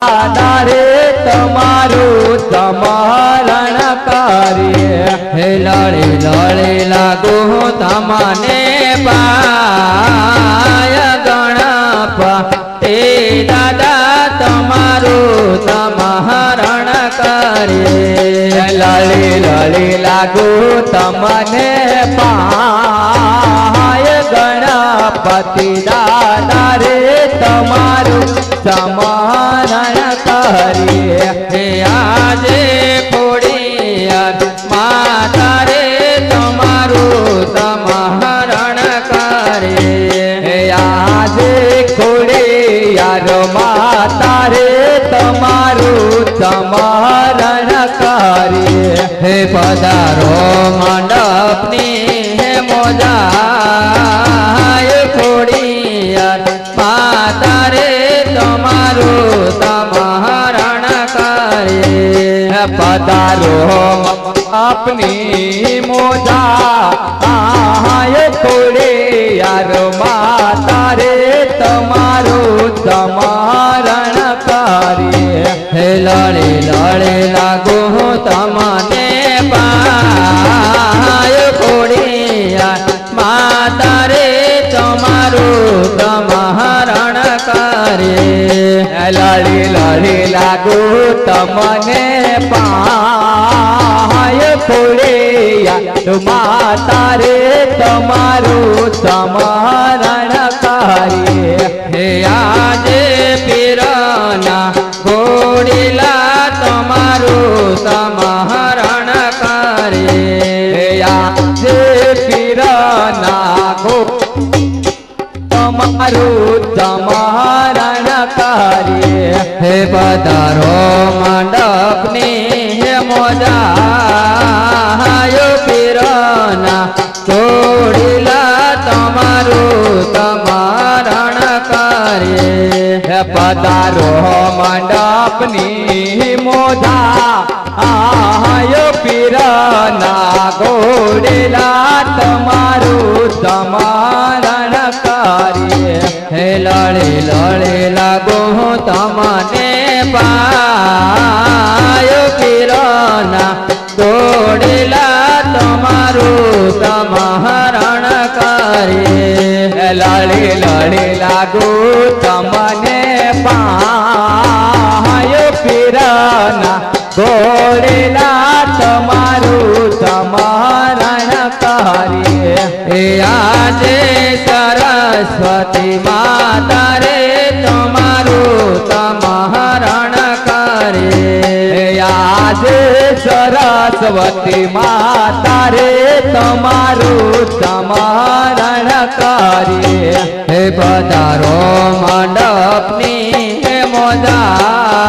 દારે તમારું તમારણ કરીએ હે લડે લડે લાગો તમને પાય ગણપતિ દાદા તમારું તમારણ કાર્ય. લડી લડી લાગુ તમને પાય ગણપતિ દાદા રે તમારું સમારણ કરીએ હે આજે ખોડિયાર માતા રે તમારું સમારણ કરીએ હે આજે ખોડિયાર માતા રે તમારું સમારણ કરીએ હે પધારો મંડપની પધારો. આપની મોજા આય યાર માતા રે તમારું તમારણ કાર્ય. હે લડે લડે લાગો તમને લડી લડી લાગુ તમને પાય ખોડિયા માતા રે તમારું સમારણ કરીએ. હે હે મંડપની હે મોજાયો પીરના છોડીલા તમારું તમારણ કરે હે પધારો મંડપની મોજા આયો પીરના ગોડેલા તમારું તમારણ કરીએ હે લડે લડે કરીએ હે લડે લાગુ તમને પાયો પીરના ગોળેલા તમારું સમારણ કરીએ. હે આજે સરસ્વતી સરસ્વતી માતા રે તમારું સમારણ કરીએ. હે પધારો મંડપની હે મોજાય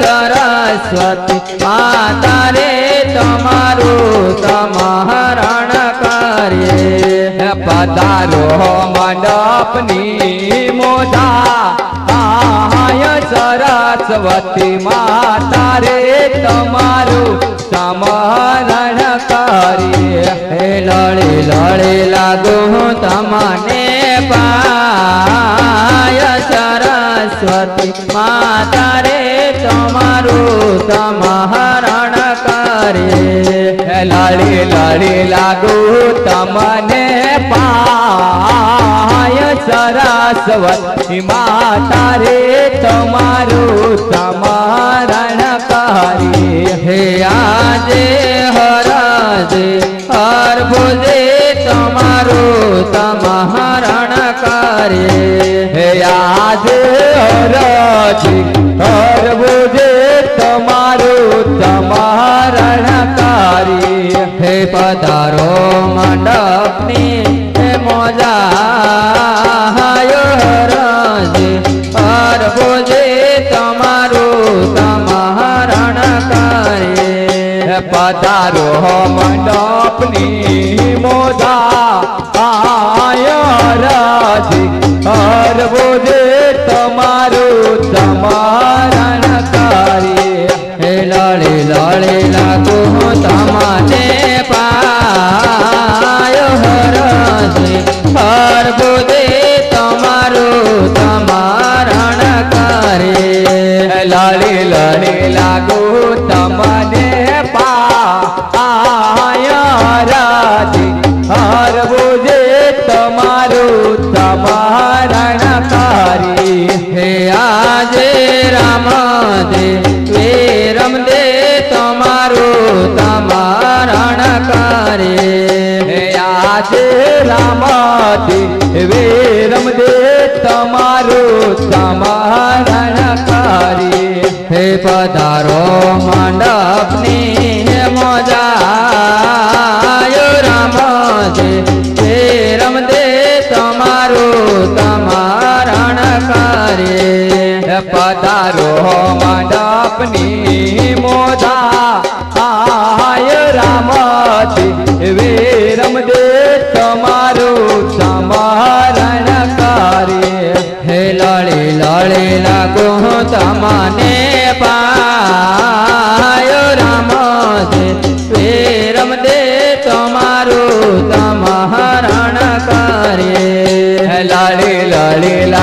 સરસ્વતી માતા રે તમારું સમારણ કરીએ. પધારો મંડપની મોજા આય સરસ્વતી માતા રે, તમારું સમરણ કરીએ. હે લડે લડે લાગો તમને પાય સરસ્વતી માતા રે, તમારું સમારણ કરીએ. હે લડે લડે લાગો તમને પાય સરસ્વતી માતા રે તમારું તમારણ કરીએ. હે આજે હરાજે હર ભોજે તમારું તમારણ કરે હે આજે હરાજે હર ભોજે તમારું તમારણ કરે હે પધારો મંડપની હે મોજાયો હરાજે હર ભોજે તમારું સમારણ કરીએ પધારો મંડપની મોજા આય રાજી હર બોજે તમારું સમારણ જે તમારું તમારણકારી હે આજે રામ દે વેરમ દે તમારું તમારણ કરે હે આજે વેરમ દે તમારું સમારણકારી હે પધારો મંડપની મોજાયો તમારણ કરે પધારો મંડપની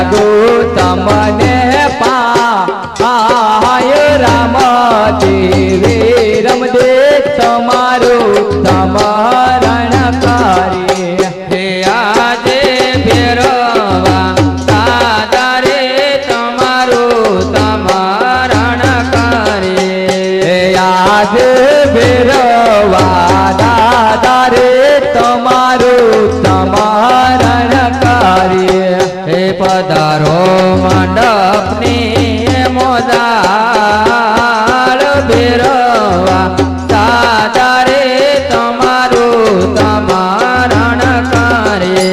લાગુ તમને દાદારે તમારું તમારણ કરે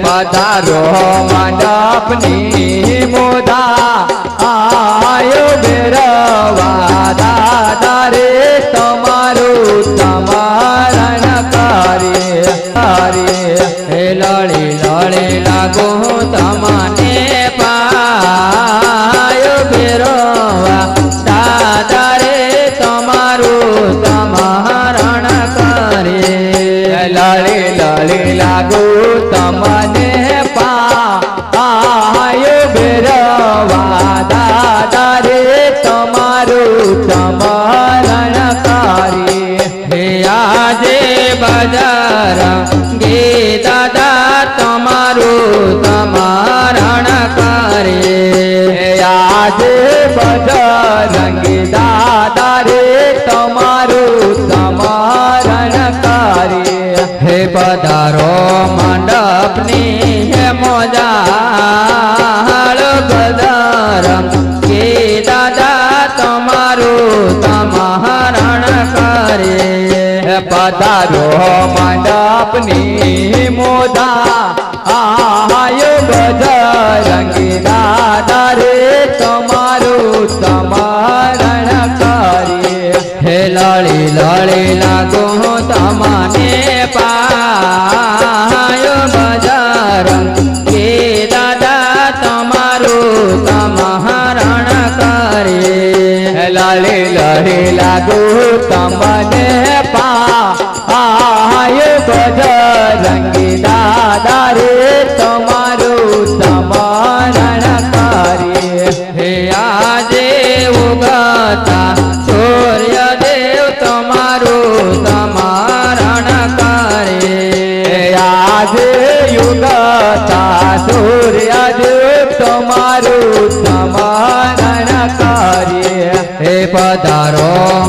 પધારો મંડપની મોદા આયો બેરવા દાદા રે તમારું તમારણ કરે હરે હે લળી લળી લાગો તમને આજે બજરંગી દાદા રે, તમારું સમારણકારી હે પધારો મંડપની, હે મોજાળ બજાર કે દાદા, તમારું તમારણ કરે હે પધારો મંડપની મોદા આયો લડી લાગુ તમને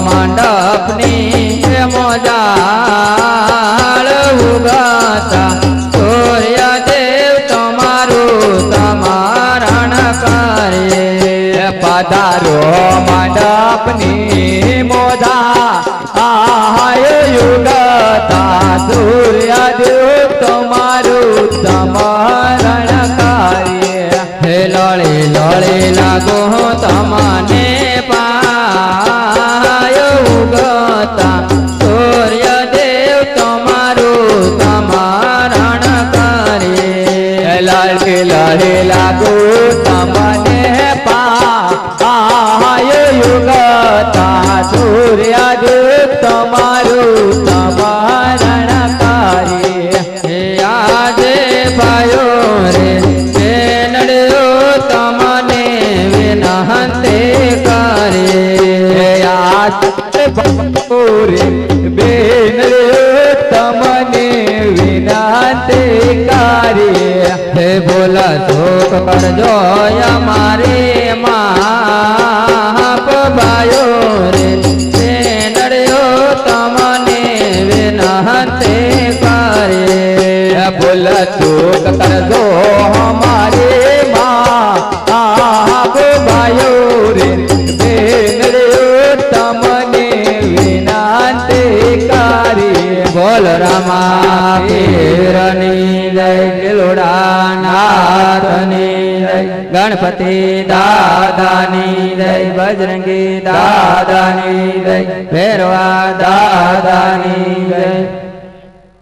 મંડપની મોજાળ ઉગાતા સૂર્ય દેવ તમારું તમારણ કરે પધારો મંડપની મોદા આય યુગતા સૂર્યદેવ તમારું સમારણકારી હે લળી લળી લાગો તમને પાયો કરજો અમારે માપ ભાયો રે. તે નડ્યો તમને વિનહતે કરે. ભૂલ ચૂક કરજો અમારે માપ ભાયો રે. તે નડ્યો તમને વિનાંતી કરી. બોલ રામા કિલોડા નાથની જય. ગણપતિ દાદાની જય. બજરંગી દાદાની જય. ભેરવા દાદાની જય.